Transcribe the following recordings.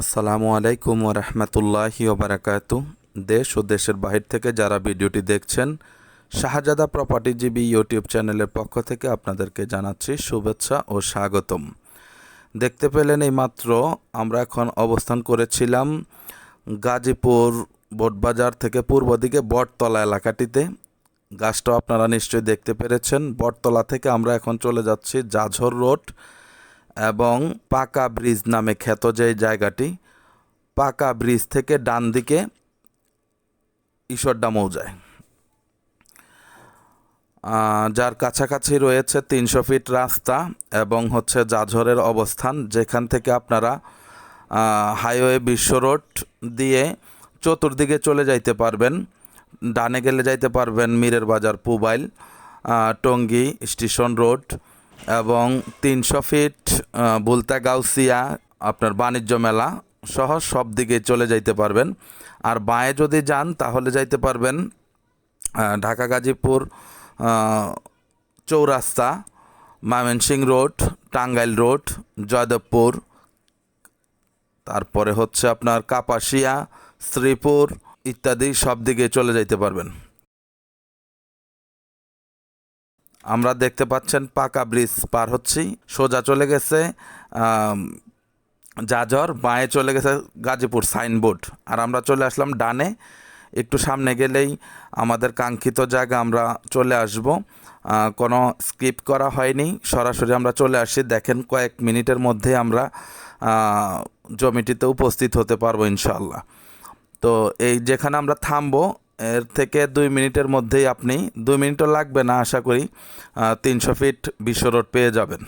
আসসালামু আলাইকুম ওরহমতুল্লাহি ওবরাকাত দেশ ও দেশের বাহির থেকে যারা ভিডিওটি দেখছেন, শাহজাদা প্রপার্টিজীবী ইউটিউব চ্যানেলের পক্ষ থেকে আপনাদেরকে জানাচ্ছি শুভেচ্ছা ও স্বাগতম। দেখতে পেলেন এই মাত্র আমরা এখন অবস্থান করেছিলাম গাজীপুর বোটবাজার থেকে পূর্ব দিকে বটতলা এলাকাটিতে। গাছটাও আপনারা নিশ্চয়ই দেখতে পেরেছেন। বটতলা থেকে আমরা এখন চলে যাচ্ছি জাঝর রোড। এবং পাকা ব্রিজ নামে খ্যাত যে জায়গাটি, পাকা ব্রিজ থেকে ডান দিকে ঈশ্বরডা মৌজায়। যার কাছাকাছি রয়েছে তিনশো ফিট রাস্তা এবং হচ্ছে জাঝরের অবস্থান, যেখান থেকে আপনারা হাইওয়ে বিশ্ব রোড দিয়ে চতুর্দিকে চলে যাইতে পারবেন। ডানে গেলে যাইতে পারবেন মীরের বাজার পুবাইল টঙ্গী স্টেশন রোড এবং তিনশো ফিট বুলতা গাউসিয়া আপনার বাণিজ্য মেলা সহ সব দিকে চলে যাইতে পারবেন। আর বাঁয়ে যদি যান, তাহলে যাইতে পারবেন ঢাকা গাজীপুর চৌরাস্তা, ময়মনসিং রোড, টাঙ্গাইল রোড, জয়দেবপুর। তারপরে হচ্ছে আপনার কাপাসিয়া, শ্রীপুর ইত্যাদি সব দিকে চলে যাইতে পারবেন। আমরা দেখতে পাচ্ছেন পাকা ব্রিজ পার হচ্ছি। সোজা চলে গেছে জাজর বাঁয়ে চলে গেছে গাজীপুর সাইনবোর্ড। আর আমরা চলে আসলাম ডানে। একটু সামনে গেলেই আমাদের কাঙ্ক্ষিত জায়গা আমরা চলে আসব। কোনো স্কিপ করা হয়নি। সরাসরি আমরা চলে আসি। দেখেন কয়েক মিনিটের মধ্যে আমরা জমিটিতে উপস্থিত হতে পারব ইনশাল্লাহ তো এই যেখানে আমরা থামবো এর থেকে দুই মিনিটের মধ্যেই আপনি দুই মিনিটও লাগবে না, আশা করি তিনশো ফিট বিশ্ব রোড পেয়ে যাবেন।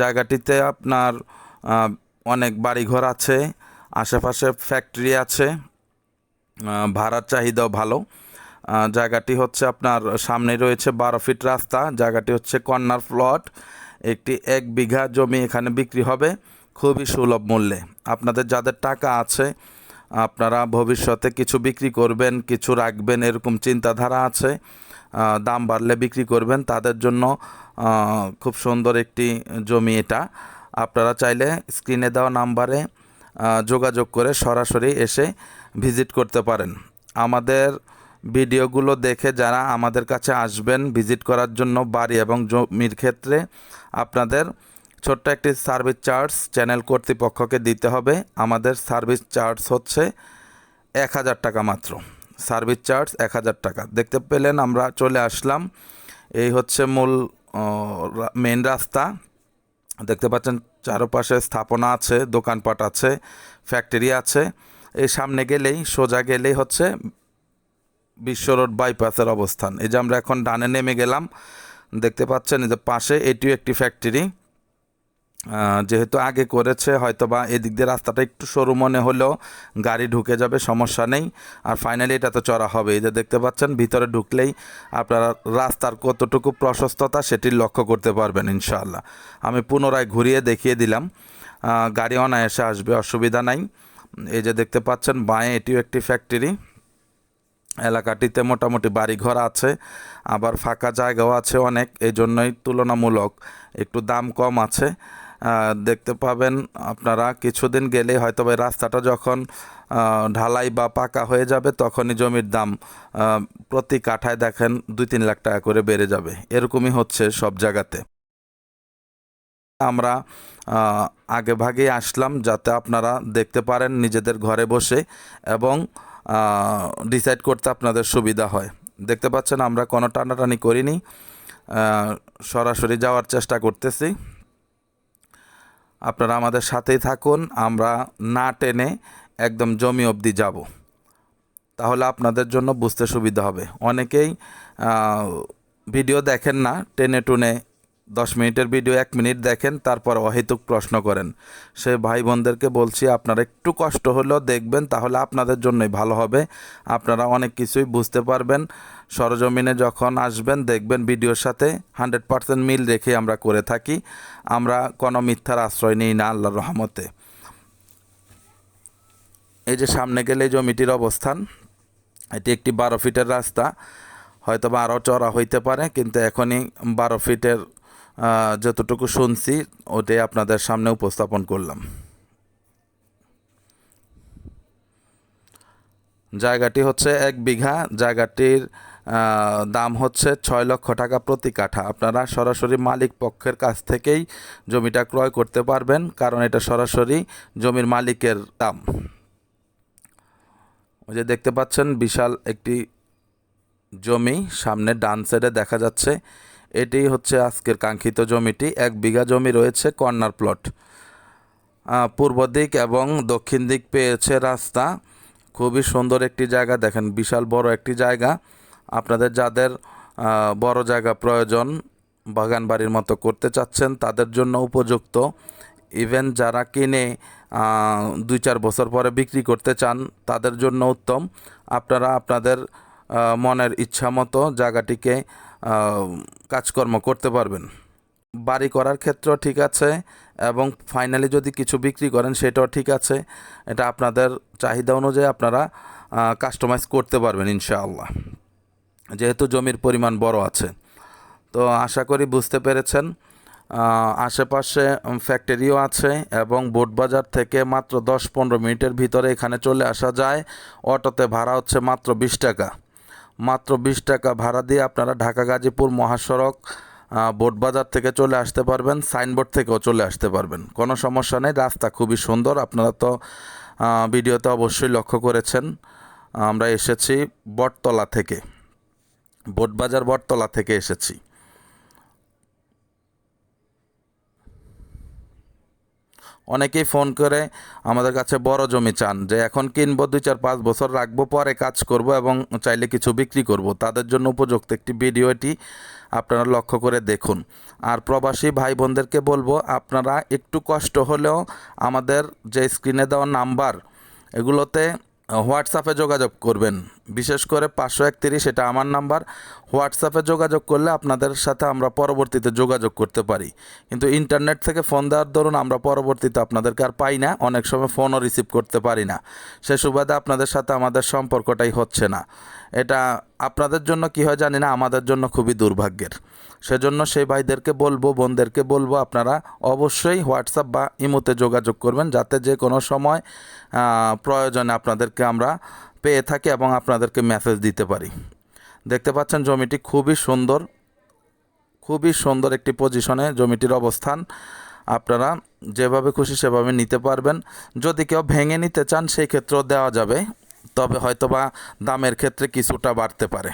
জায়গাটিতে আপনার অনেক বাড়িঘর আছে, আশেপাশে ফ্যাক্টরি আছে ভাড়ার চাহিদাও ভালো। জায়গাটি হচ্ছে আপনার, সামনে রয়েছে বারো ফিট রাস্তা, জায়গাটি হচ্ছে কর্নার প্লট, একটি এক বিঘা জমি এখানে বিক্রি হবে, খুবই সুলভ মূল্যে। আপনাদের যাদের টাকা আছে আপনারা ভবিষ্যতে কিছু বিক্রি করবেন, কিছু রাখবেন, এরকম চিন্তাধারা আছে দাম বাড়লে বিক্রি করবেন, তাদের জন্য খুব সুন্দর একটি জমি এটা। আপনারা চাইলে স্ক্রিনে দেওয়া নাম্বারে যোগাযোগ করে সরাসরি এসে ভিজিট করতে পারেন। আমাদের ভিডিওগুলো দেখে যারা আমাদের কাছে আসবেন, ভিজিট করার জন্য বাড়ি এবং জমির ক্ষেত্রে আপনাদের ছোট্ট একটি সার্ভিস চার্জ চ্যানেল কর্তৃপক্ষকে দিতে হবে। আমাদের সার্ভিস চার্জ হচ্ছে এক হাজার টাকা মাত্র। সার্ভিস চার্জ এক হাজার টাকা। দেখতে পেলেন আমরা চলে আসলাম। এই হচ্ছে মূল মেন রাস্তা। দেখতে পাচ্ছেন চারপাশে স্থাপনা আছে, দোকানপাট আছে ফ্যাক্টরি আছে। এই সামনে গেলেই, সোজা গেলেই হচ্ছে বিশ্ব রোড বাইপাসের অবস্থান। এই যে আমরা এখন ডানে নেমে গেলাম, দেখতে পাচ্ছেন এই যে পাশে এটিও একটি ফ্যাক্টরি যেহেতু আগে করেছে হয়তো বা এদিক দিয়ে রাস্তাটা একটু সরু মনে হলেও গাড়ি ঢুকে যাবে, সমস্যা নেই। আর ফাইনালি এটা তো চড়া হবে। এই যে দেখতে পাচ্ছেন, ভিতরে ঢুকলেই আপনারা রাস্তার কতটুকু প্রশস্ততা সেটি লক্ষ্য করতে পারবেন ইনশাআল্লাহ। আমি পুনরায় ঘুরিয়ে দেখিয়ে দিলাম। গাড়ি অনায়াসে আসবে, অসুবিধা নাই। এই যে দেখতে পাচ্ছেন, বাঁয়ে এটিও একটি ফ্যাক্টরি এলাকাটিতে মোটামুটি বাড়িঘর আছে, আবার ফাঁকা জায়গাও আছে অনেক এই জন্যই তুলনামূলক একটু দাম কম আছে। দেখতে পাবেন আপনারা। কিছুদিন গেলে হয়তো রাস্তাটা যখন ঢালাই বা পাকা হয়ে যাবে, তখনই জমির দাম প্রতি কাঠায় দেখেন দুই তিন লাখ টাকা করে বেড়ে যাবে। এরকমই হচ্ছে সব জায়গাতে। আমরা আগে ভাগেই আসলাম যাতে আপনারা দেখতে পারেন নিজেদের ঘরে বসে এবং ডিসাইড করতে আপনাদের সুবিধা হয়। দেখতে পাচ্ছেন আমরা কোনো টানাটানি করিনি। সরাসরি যাওয়ার চেষ্টা করতেছি। আপনারা আমাদের সাথেই থাকুন, আমরা না টেনে একদম জমি অবধি যাব। তাহলে আপনাদের জন্য বুঝতে সুবিধা হবে। অনেকেই ভিডিও দেখেন না, টেনে টুনে দশ মিনিটের ভিডিও এক মিনিট দেখেন, তারপর অহেতুক প্রশ্ন করেন। সে ভাই বোনদেরকে বলছি, আপনারা একটু কষ্ট হলেও দেখবেন, তাহলে আপনাদের জন্যই ভালো হবে। আপনারা অনেক কিছুই বুঝতে পারবেন। সরজমিনে যখন আসবেন, দেখবেন ভিডিওর সাথে হান্ড্রেড পার্সেন্ট মিল রেখে আমরা করে থাকি। আমরা কোনো মিথ্যার আশ্রয় নিই না আল্লাহর রহমতে। এই যে সামনে গেলে জমিটির অবস্থান, এটি একটি বারো ফিটের রাস্তা। হয়তো বা আরও চড়া হইতে পারে, কিন্তু এখনই বারো ফিটের যতটুকু শুনছি, ওটাই আপনাদের সামনে উপস্থাপন করলাম। জায়গাটি হচ্ছে এক বিঘা। জায়গাটির দাম হচ্ছে ছয় লক্ষ টাকা প্রতি কাঠা। আপনারা সরাসরি মালিক পক্ষের কাছ থেকেই জমিটা ক্রয় করতে পারবেন, কারণ এটা সরাসরি জমির মালিকের দাম। ওই যে দেখতে পাচ্ছেন, বিশাল একটি জমি সামনে ডান সাইডে দেখা যাচ্ছে। এটি হচ্ছে আজকের কাঙ্ক্ষিত জমিটি। এক বিঘা জমি রয়েছে কর্নার প্লট। পূর্ব দিক এবং দক্ষিণ দিক পেয়েছে রাস্তা। খুবই সুন্দর একটি জায়গা, দেখেন বিশাল বড় একটি জায়গা। আপনাদের যাদের বড় জায়গা প্রয়োজন, বাগান বাড়ির মতো করতে চাচ্ছেন, তাদের জন্য উপযুক্ত। ইভেন যারা কিনে দুই চার বছর পরে বিক্রি করতে চান, তাদের জন্য উত্তম। আপনারা আপনাদের মনের ইচ্ছা মতো জায়গাটিকে কাজকর্ম করতে পারবেন। বাড়ি করার ক্ষেত্রেও ঠিক আছে এবং ফাইনালি যদি কিছু বিক্রি করেন সেটাও ঠিক আছে। এটা আপনাদের চাহিদা অনুযায়ী আপনারা কাস্টমাইজ করতে পারবেন ইনশাআল্লাহ। যেহেতু জমির পরিমাণ বড় আছে। তো আশা করি বুঝতে পেরেছেন। আশেপাশে ফ্যাক্টরিও আছে এবং বোটবাজার থেকে মাত্র দশ পনেরো মিনিটের ভিতরে এখানে চলে আসা যায়। অটোতে ভাড়া হচ্ছে মাত্র বিশ টাকা। মাত্র বিশ টাকা ভাড়া দিয়ে আপনারা ঢাকা, গাজীপুর, মহাসড়ক বোটবাজার থেকে চলে আসতে পারবেন, সাইনবোর্ড থেকেও চলে আসতে পারবেন। কোনো সমস্যা নেই, রাস্তা খুবই সুন্দর, আপনারা তো ভিডিওতে অবশ্যই লক্ষ্য করেছেন, আমরা এসেছি বটতলা থেকে, বোটবাজার বটতলা থেকে এসেছি। অনেকেই ফোন করে আমাদের কাছে বড় জমি চান যে এখন কিনবো, দুই চার পাঁচ বছর রাখব, পরে কাজ করব এবং চাইলে কিছু বিক্রি করব। তাদের জন্য উপযুক্ত একটি ভিডিওটি আপনারা লক্ষ্য করে দেখুন। আর প্রবাসী ভাই বোনদেরকে বলব, আপনারা একটু কষ্ট হলেও আমাদের যে স্ক্রিনে দেওয়া নাম্বার, এগুলোতে হোয়াটসঅ্যাপে যোগাযোগ করবেন। বিশেষ করে পাঁচশো একত্রিশ, এটা আমার নাম্বার। হোয়াটসঅ্যাপে যোগাযোগ করলে আপনাদের সাথে আমরা পরবর্তীতে যোগাযোগ করতে পারি। কিন্তু ইন্টারনেট থেকে ফোন দেওয়ার ধরুন আমরা পরবর্তীতে আপনাদেরকে আর পাই না। অনেক সময় ফোনও রিসিভ করতে পারি না। সে সুবাদে আপনাদের সাথে আমাদের সম্পর্কটাই হচ্ছে না। এটা আপনাদের জন্য কি হয় জানি না, আমাদের জন্য খুবই দুর্ভাগ্যের। সেজন্য সেই ভাইদেরকে বলব, বোনদেরকে বলব, আপনারা অবশ্যই হোয়াটসঅ্যাপ বা ইমোতে যোগাযোগ করবেন যাতে যে কোনো সময় প্রয়োজনে আপনাদেরকে আমরা পেয়ে থাকি এবং আপনাদেরকে মেসেজ দিতে পারি। দেখতে পাচ্ছেন জমিটি খুবই সুন্দর খুবই সুন্দর একটি পজিশনে জমিটির অবস্থান। আপনারা যেভাবে খুশি সেভাবে নিতে পারবেন। যদি কেউ ভেঙে নিতে চান, সেই ক্ষেত্রেও দেওয়া যাবে। তবে হয়তোবা দামের ক্ষেত্রে কিছুটা বাড়তে পারে।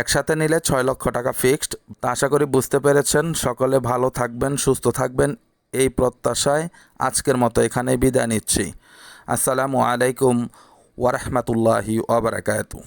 একসাথে নিলে ছয় লক্ষ টাকা ফিক্সড। আশা করি বুঝতে পেরেছেন। সকলে ভালো থাকবেন, সুস্থ থাকবেন। এই প্রত্যাশায় আজকের মতো এখানে বিদায় নিচ্ছি। আসসালামু আলাইকুম ওয়ারহমতুল্লাহি ওবরাকাতু